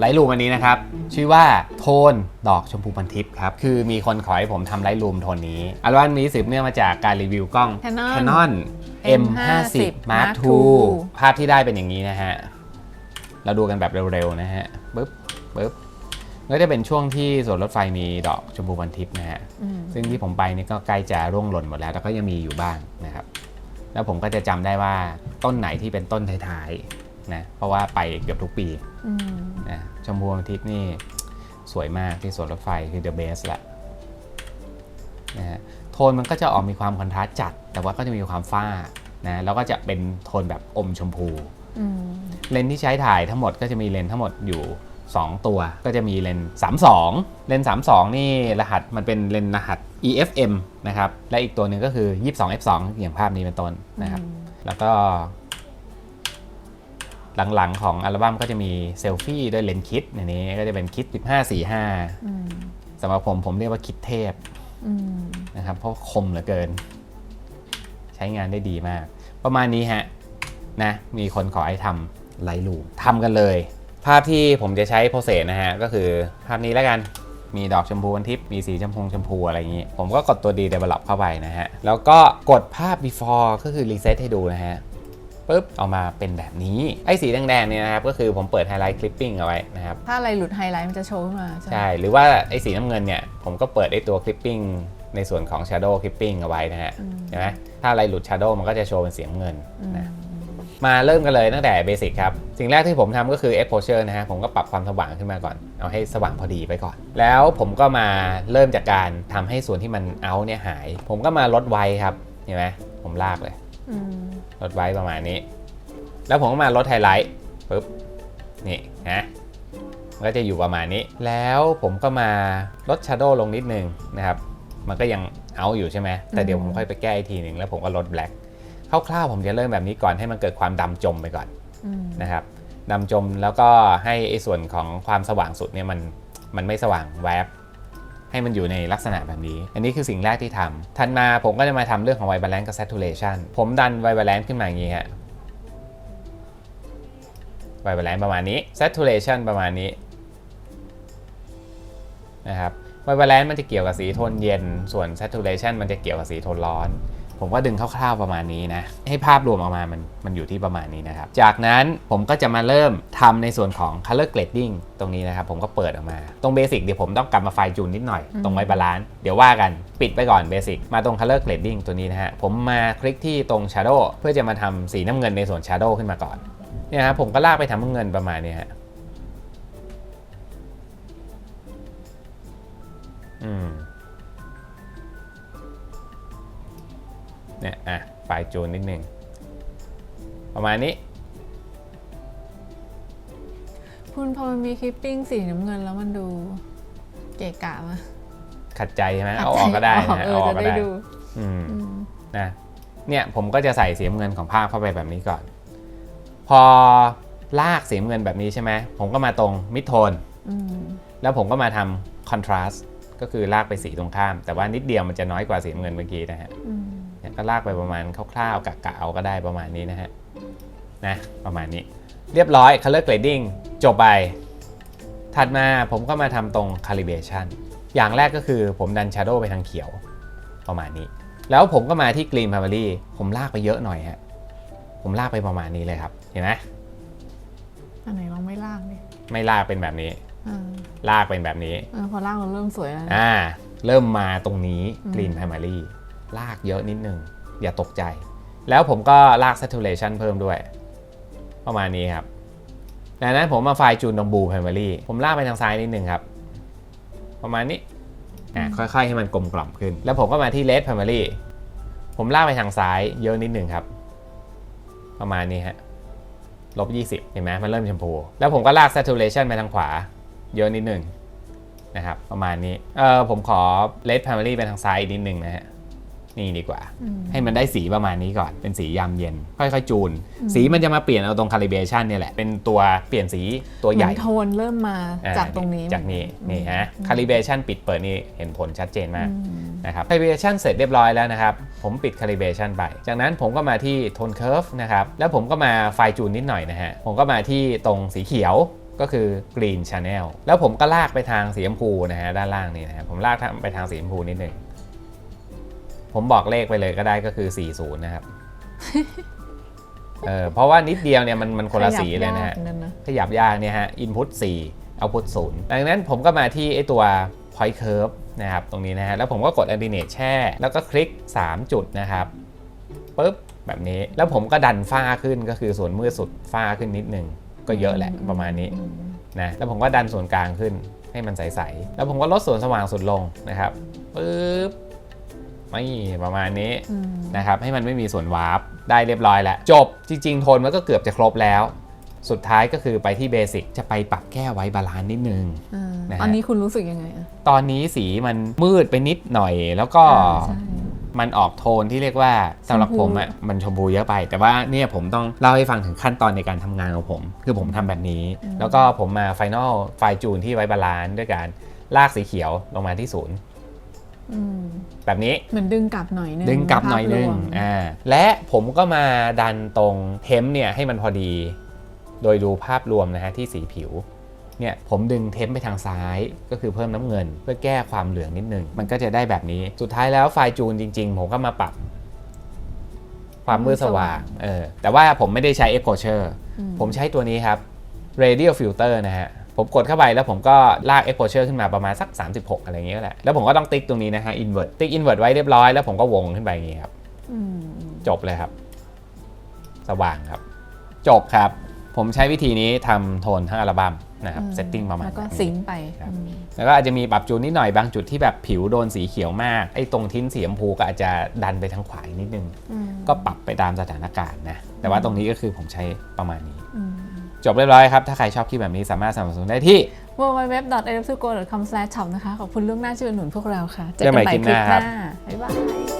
ไลท์รูมอันนี้นะครับ ชื่อว่าโทนดอกชมพูพันทิพย์ครับ คือมีคนขอให้ผมทำไลท์รูมโทนนี้อัลบั้มนี้สืบเนื่องมาจากการรีวิวกล้อง Canon Canon M50 M50 Mark Mark II II ภาพที่ได้เป็นอย่างนี้นะฮะ เราดูกันแบบเร็วๆนะฮะปึ๊บปึ๊บก็จะเป็นช่วงที่สวนรถไฟมีดอกชมพูพันทิพย์นะฮะอืมซึ่งที่ผมไปนี่ก็ใกล้จะร่วงหล่นหมดแล้ว แต่ก็ยังมีอยู่บ้างนะครับ แล้วผมก็จะจำได้ว่าต้นไหนที่เป็นต้นท้ายๆ นะเพราะว่าไปเกือบทุกปีอืมนะชมพูพันทิพย์นี่สวยมากที่สวนรถไฟคือ the best แหละนะฮะโทนมันก็จะออกมีความคอนทราสต์จัด แต่ว่าก็จะมีความฝ้านะแล้วก็จะเป็นโทนแบบอมชมพูอืมเลนส์ที่ใช้ถ่ายทั้งหมดก็จะมีเลนส์ทั้งหมดอยู่ 2 ตัว ก็จะมีเลนส์32 เลนส์32 นี่รหัสมันเป็นเลนส์รหัส EFM นะครับ และอีกตัวหนึ่งก็คือ 22 f2 อย่างภาพนี้เป็นต้นนะครับ แล้วก็ หลังๆ ของอัลบั้มก็จะมีเซลฟี่ด้วยเลนส์คิดอันนี้ก็จะเป็นคิด 1545อืมสำหรับผมผมเรียกว่าคิดเทพอืมนะครับเพราะคมเหลือเกิน ใช้งานได้ดีมาก ประมาณนี้ฮะนะมีคนขอให้ทำไลท์รูมทำกันเลย ภาพที่ผมจะใช้โปรเซสนะฮะ ก็คือภาพนี้แล้วกันมีดอกชมพูวันทิพย์มีสีชมพูชมพูอะไรอย่างนี้ ผมก็กดตัวดี develop เข้าไปนะฮะ แล้วก็กดภาพ before ก็คือ reset ให้ดูนะฮะ ปุ๊บเอามาเป็นแบบนี้ ไอ้สีแดงๆเนี่ยนะครับก็คือผมเปิดไฮไลท์คลิปปิ้งเอาไว้นะครับถ้าอะไรหลุดไฮไลท์มันจะโชว์ขึ้นมาใช่ไหมใช่หรือว่าไอ้สีน้ำเงินเนี่ยผมก็เปิดไอ้ตัวคลิปปิ้งในส่วนของ Shadow Clipping เอาไว้นะฮะอืมใช่ไหมถ้าอะไรหลุด Shadow มันก็จะโชว์เป็นสีน้ำเงินอืมนะมาเริ่มกันเลยตั้งแต่เบสิกครับ สิ่งแรกที่ผมทำก็คือ exposure นะฮะ ผมก็ปรับความสว่างขึ้นมาก่อน เอาให้สว่างพอดีไปก่อน แล้วผมก็มาเริ่มจากการทำให้ส่วนที่มันเอาเนี่ยหาย ผมก็มาลดไวครับ เห็นไหมผมลากเลยอืม ลดไว้ประมาณนี้ แล้วผมก็มาลดไฮไลท์ปุ๊บนี่นะมันก็จะอยู่ประมาณนี้ แล้วผมก็มาลดช a โดลงนิดนึงนะครับ มันก็ยังเอาอยู่ใช่ไหม แต่เดี๋ยวผมค่อยไปแก้อีกทีหนึ่งแล้วผมก็ลดแบล็คคร่าวๆผมจะเริ่มแบบนี้ก่อนให้มันเกิดความดำจมไปก่อนอนะครับดำจมแล้วก็ให้ไอ้ส่วนของความสว่างสุดเนี่ยมันมันไม่สว่างแวบ ให้มันอยู่ในลักษณะแบบนี้ อันนี้คือสิ่งแรกที่ทำทันมาผมก็จะมาทำเรื่องของไวบาลานซ์กับ saturation ผมดันไวบาลานซ์ขึ้นมาอย่างนี้ฮะไวบาลานซ์ประมาณนี้ saturation ประมาณนี้นะครับไวบาลานซ์มันจะเกี่ยวกับสีโทนเย็น ส่วน saturation มันจะเกี่ยวกับสีโทนร้อน ผมก็ดึงคร่าวๆประมาณนี้นะ ให้ภาพรวมออกมามันมันอยู่ที่ประมาณนี้นะครับ จากนั้นผมก็จะมาเริ่มทำในส่วนของ color grading ตรงนี้นะครับ ผมก็เปิดออกมา ตรงเบสิกเดี๋ยวผมต้องกลับมาไฟจูนนิดหน่อย ตรงไว้บาลานซ์เดี๋ยวว่ากันปิดไปก่อนเบสิกมาตรง color grading ตัวนี้นะฮะ ผมมาคลิกที่ตรง shadow เพื่อจะมาทำสีน้ำเงินในส่วน shadow ขึ้นมาก่อนเนี่ยครับผมก็ลากไปทำน้ำเงินประมาณนี้ฮะอืม เนี่ยอะไฟจูนนิดนึงประมาณนี้ คุณพอมันมีคลิปปิ้งสีน้ำเงินแล้วมันดูเกะกะมาขัดใจใช่ไหมเอาออกก็ได้ออกนะเอเอาอออจะกก็ได้ได้ดูอืมอืมนะเนี่ยผมก็จะใส่สีน้ำเงินของภาพเข้าไปแบบนี้ก่อน พอลากสีน้ำเงินแบบนี้ใช่ไหมผมก็มาตรงมิดโทนอืมแล้วผมก็มาทำคอนทราสต์ก็คือลากไปสีตรงข้าม แต่ว่านิดเดียวมันจะน้อยกว่าสีน้ำเงินเมื่อกี้นะฮะอืมเนี่ย ก็ลากไปประมาณคร่าวๆกะๆเอาก็ได้ประมาณนี้นะฮะนะประมาณนี้ เรียบร้อย color grading จบไป ถัดมาผมก็มาทำตรง calibration อย่างแรกก็คือผมดัน shadow ไปทางเขียวประมาณนี้ แล้วผมก็มาที่ green primary ผมลากไปเยอะหน่อยฮะผมลากไปประมาณนี้เลยครับ เห็นไหมอันไหนลองไม่ลากดิไม่ลากเป็นแบบนี้อ่าลากเป็นแบบนี้เออพอลากเราเริ่มสวยแล้วนะอ่า เริ่มมาตรงนี้อืม green primary ลากเยอะนิดนึง อย่าตกใจ แล้วผมก็ลาก saturation เพิ่มด้วย ประมาณนี้ครับดังนั้นผมมาไฟล์จูนตรง blue primary ผมลากไปทางซ้ายนิดนึงครับ ประมาณนี้อ่าค่อยๆ ให้มันกลมกล่อมขึ้น แล้วผมก็มาที่ red primary ผมลากไปทางซ้ายเยอะนิดนึงครับ ประมาณนี้ฮะลบ 20 เห็นไหมมันเริ่มชมพู แล้วผมก็ลาก saturation ไปทางขวา เยอะนิดนึงนะครับ ประมาณนี้ เออผมขอ red primary ไปทางซ้ายอีกนิดนึงนะฮะ นี่ดีกว่าอืมให้มันได้สีประมาณนี้ก่อนเป็นสียามเย็น ค่อยๆ จูน สีมันจะมาเปลี่ยนเอาตรง calibration เนี่ยแหละเป็นตัวเปลี่ยนสีตัวใหญ่เหมือนโทนเริ่มมาอ่จากตรงนี้จากนี้อืมนี่ฮะอืม calibration ปิดเปิดนี่เห็นผลชัดเจนมากอืมนะครับ calibration เสร็จเรียบร้อยแล้วนะครับ ผมปิด calibration ไป จากนั้นผมก็มาที่ tone curve นะครับแล้วผมก็มาไฟจูนนิดหน่อยนะฮะผมก็มาที่ตรงสีเขียวก็คือ Green Channel แล้วผมก็ลากไปทางสีชมพูนะฮะด้านล่างนี่นะฮะผมลากไปทางสีชมพูนิดหนึ่ง ผมบอกเลขไปเลยก็ได้ก็คือ 40 นะครับ เออเพราะว่านิดเดียวเนี่ยมันมันคนละสีเลยนะฮะขบากหมือกันะขยับยากเนี่ยฮะ input 4 output 0ดังนั้นผมก็มาที่ไอตัว point curve นะครับ ตรงนี้นะฮะ แล้วผมก็กด animate แช่ แล้วก็คลิก 3 จุดนะครับปุ๊บแบบนี้ แล้วผมก็ดันฝ้าขึ้นก็คือส่วนมืดสุดฝ้าขึ้นนิดหนึ่งก็เยอะแหละประมาณนี้นะ แล้วผมก็ดันส่วนกลางขึ้นให้มันใส ๆ แล้วผมก็ลดส่วนสว่างสุดลงนะครับปุ๊บ ไม่ประมาณนี้อืมนะครับให้มันไม่มีส่วนวาร์ปได้เรียบร้อยแล้ว จบจริงๆโทนมันก็เกือบจะครบแล้ว สุดท้ายก็คือไปที่เบสิกจะไปปรับแก้ไว้บาลานซ์นิดนึงอ่านะฮะตอนนี้คุณรู้สึกยังไงอะตอนนี้สีมันมืดไปนิดหน่อยแล้วก็ใช่มันออกโทนที่เรียกว่าสำหรับชมพูผมอะมันชมพูเยอะไป แต่ว่าเนี่ยผมต้องเล่าให้ฟังถึงขั้นตอนในการทำงานของผม คือผมทำแบบนี้ แล้วก็ผมมาไฟนอลไฟจูนที่ไว้บาลานซ์ด้วยการลากสีเขียวลงมาที่ศูนย์อืม แบบนี้เหมือนดึงกลับหน่อยนึงดึงกลับหน่อยนึงภาพรวมอ่าและผมก็มาดันตรงเทมเนี่ยให้มันพอดี โดยดูภาพรวมนะฮะที่สีผิวเนี่ยผมดึงเทมไปทางซ้ายก็คือเพิ่มน้ำเงิน เพื่อแก้ความเหลืองนิดนึง มันก็จะได้แบบนี้สุดท้ายแล้วไฟล์จูนจริง ๆ ผมก็มาปรับ ความมืดสว่างเออแต่ว่าผมไม่ได้ใช้ exposure อืมผมใช้ตัวนี้ครับ radial filter นะฮะ ผมกดเข้าไปแล้วผมก็ลาก exposure ขึ้นมาประมาณสัก 36 อะไรอย่างเงี้ยแหละ แล้วผมก็ต้องติ๊กตรงนี้นะฮะ invert ติ๊ก invert ไว้เรียบร้อยแล้วผมก็วงขึ้นไปอย่างงี้ครับอืมจบเลยครับ สว่างครับ จบครับ ผมใช้วิธีนี้ทำโทนทั้งอัลบั้มนะครับเซตติ้งประมาณแล้วก็นี้ซิงค์ไปครับอืมแล้วก็อาจจะมีปรับจูนนิดหน่อยบางจุดที่แบบผิวโดนสีเขียวมาก ไอ้ตรงทิ้นสีชมพูก็อาจจะดันไปทางขวาอีกนิดนึงอืมก็ปรับไปตามสถานการณ์นะ แต่ว่าตรงนี้ก็คือผมใช้ประมาณนี้อืม จบเรียบร้อยครับ ถ้าใครชอบคลิปแบบนี้สามารถสนับสนุนได้ที่ w w w a l e p s u g o c o m s h o p นะคะ ขอบคุณล่วงหน้าที่อุดหนุนพวกเราค่ะ เจอกันใหม่คลิปหน้าครับบ๊ายบาย